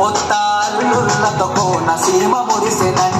botar lula tocó una sirma morirse en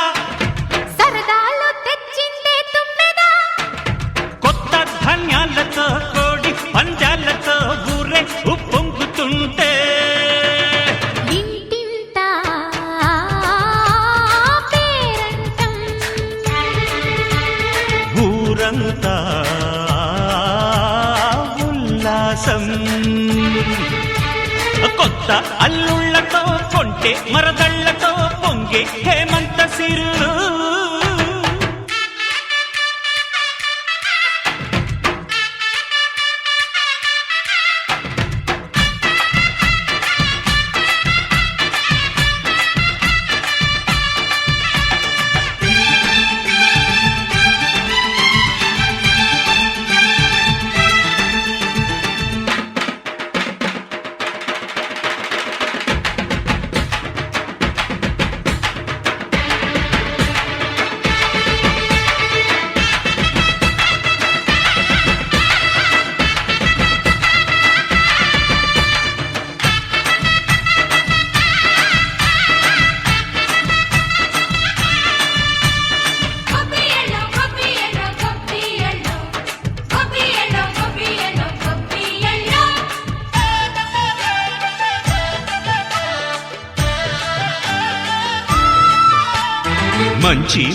అల్లుళ్ళతో కొంటే మరదళ్ళతో పొంగే హేమంత సిరులు.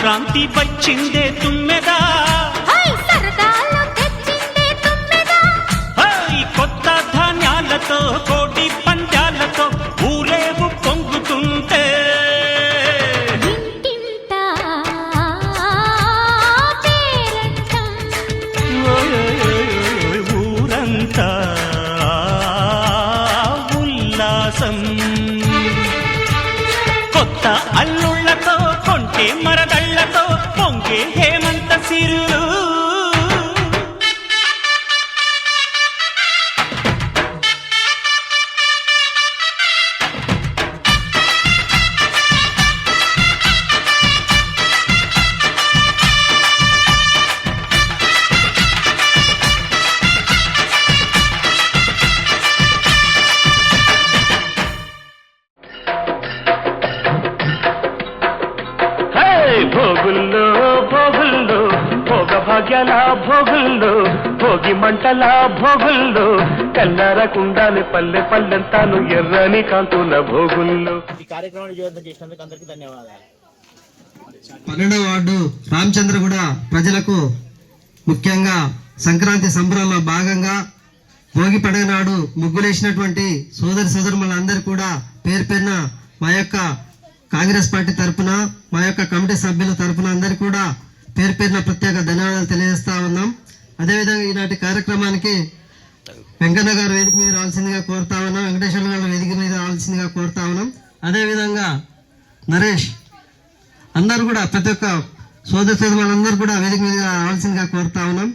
క్రాంతి వచ్చిందే తుంగ పొంగే హేమంత సిరులు భాగ్యాల భోగుల్లో భోగి మంటల భోగుల్లో కల్లరకుండానే పల్లె పల్లెంతాను ఎర్రని కాంతుల భోగుల్లో. ఈ కార్యక్రమాన్ని చేసినందుకు అందరికీ ధన్యవాదాలు. పన్నెండవ వార్డు రామచంద్రగూడ ప్రజలకు ముఖ్యంగా సంక్రాంతి సంబరాల్లో భాగంగా భోగి పండుగ నాడు ముగ్గులేసినటువంటి సోదరి సోదరులందరూ కూడా పేరు పేరున మా యొక్క కాంగ్రెస్ పార్టీ తరపున మా యొక్క కమిటీ సభ్యుల తరపున అందరు కూడా పేరు పేరున ప్రత్యేక ధన్యవాదాలు తెలియజేస్తా ఉన్నాం. అదేవిధంగా ఈనాటి కార్యక్రమానికి వెంకన్న గారు వేదిక మీద రావాల్సిందిగా కోరుతా ఉన్నాం. వెంకటేశ్వర గారు వేదిక మీద రావాల్సిందిగా కోరుతా ఉన్నాం. అదేవిధంగా నరేష్ అందరూ కూడా ప్రతి ఒక్క సోదర సోదరులందరూ కూడా వేదిక మీద రావాల్సిందిగా కోరుతా ఉన్నాం.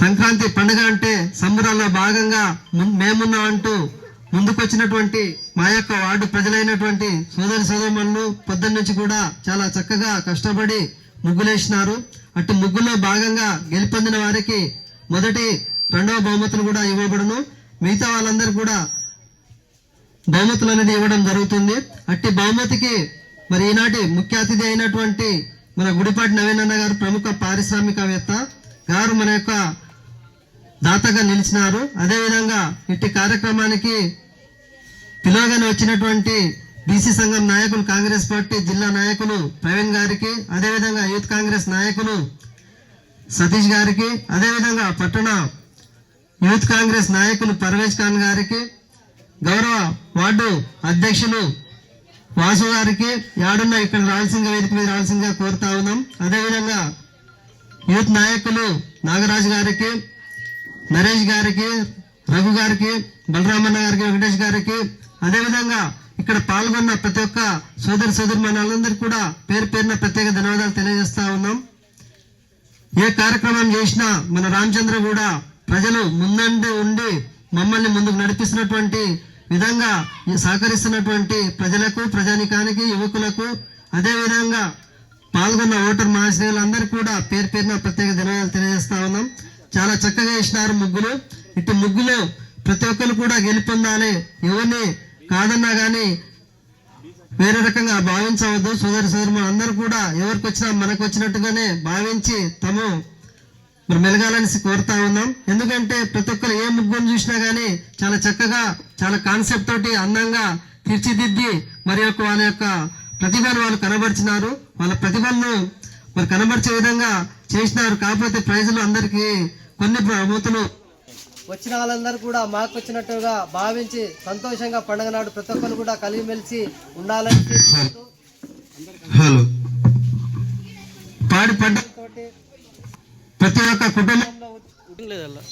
సంక్రాంతి పండుగ అంటే సంబరాల్లో భాగంగా ముం- మేమున్నాం అంటూ ముందుకొచ్చినటువంటి మా యొక్క వార్డు ప్రజలైనటువంటి సోదరి సోదరులు పొద్దున్న నుంచి కూడా చాలా చక్కగా కష్టపడి ముగ్గులేసినారు. అటు ముగ్గులో భాగంగా గెలుపొందిన వారికి మొదటి రెండవ బహుమతులు కూడా ఇవ్వబడును. మిగతా వాళ్ళందరూ కూడా బహుమతులు అనేది ఇవ్వడం జరుగుతుంది. అట్టి బహుమతికి మరి ఈనాటి ముఖ్య అతిథి అయినటువంటి మన గుడిపాటి నవీన్ అన్న గారు ప్రముఖ పారిశ్రామికవేత్త గారు మన యొక్క దాతగా నిలిచినారు. అదేవిధంగా ఇట్టి కార్యక్రమానికి పిలువగానే వచ్చినటువంటి బీసీ సంఘం నాయకులు కాంగ్రెస్ పార్టీ జిల్లా నాయకులు ప్రవీణ్ గారికి అదేవిధంగా యూత్ కాంగ్రెస్ నాయకులు సతీష్ గారికి అదేవిధంగా పట్టణ యూత్ కాంగ్రెస్ నాయకులు పర్వేజ్ ఖాన్ గారికి గౌరవ వార్డు అధ్యక్షులు వాసు గారికి యాడున్న ఇక్కడ రావాల్సిందిగా వేదిక మీద రావాల్సిందిగా కోరుతా ఉన్నాం. అదేవిధంగా యూత్ నాయకులు నాగరాజు గారికి నరేష్ గారికి రఘు గారికి బలరామన్న గారికి వెంకటేష్ గారికి అదేవిధంగా ఇక్కడ పాల్గొన్న ప్రతి ఒక్క సోదరి సోదరి మనందరికీ కూడా పేరు పేరున ప్రత్యేక ధన్యవాదాలు తెలియజేస్తా ఉన్నాం. ఏ కార్యక్రమం చేసినా మన రామచంద్ర కూడా ప్రజలు ముందండి ఉండి మమ్మల్ని ముందుకు నడిపిస్తున్నటువంటి విధంగా ఈ సహకరిస్తున్నటువంటి ప్రజలకు ప్రజానికానికి యువకులకు అదేవిధంగా పాల్గొన్న ఓటర్ మహాశ్రేయులందరూ కూడా పేరు పేరున ప్రత్యేక ధన్యవాదాలు తెలియజేస్తా ఉన్నాం. చాలా చక్కగా వేసినారు ముగ్గులు. ఇటు ముగ్గులు ప్రతి ఒక్కరు కూడా గెలుపొందాలి. ఎవరిని కాదన్నా కానీ వేరే రకంగా భావించవద్దు. సోదరి సోదరు అందరూ కూడా ఎవరికి వచ్చినా మనకు వచ్చినట్టుగానే భావించి తము మరి మెలగాలని కోరుతా ఉన్నాం. ఎందుకంటే ప్రతి ఒక్కరు ఏ ముగ్గురు చూసినా కానీ చాలా చక్కగా చాలా కాన్సెప్ట్ తోటి అందంగా తీర్చిదిద్ది మరి యొక్క వాళ్ళ యొక్క ప్రతిభను వాళ్ళు కనబరిచినారు. వాళ్ళ ప్రతిభను మరి కనబరిచే విధంగా చేసినారు. కాకపోతే ప్రైజులు అందరికీ కొన్ని బహుమతులు వచ్చిన వాళ్ళందరూ కూడా మాకు వచ్చినట్టుగా భావించి సంతోషంగా పండుగ నాడు ప్రతి ఒక్కరు కూడా కలిగిమెలిసి ఉండాలని ప్రతి ఒక్క కుటుంబం ఉండలేదల్లా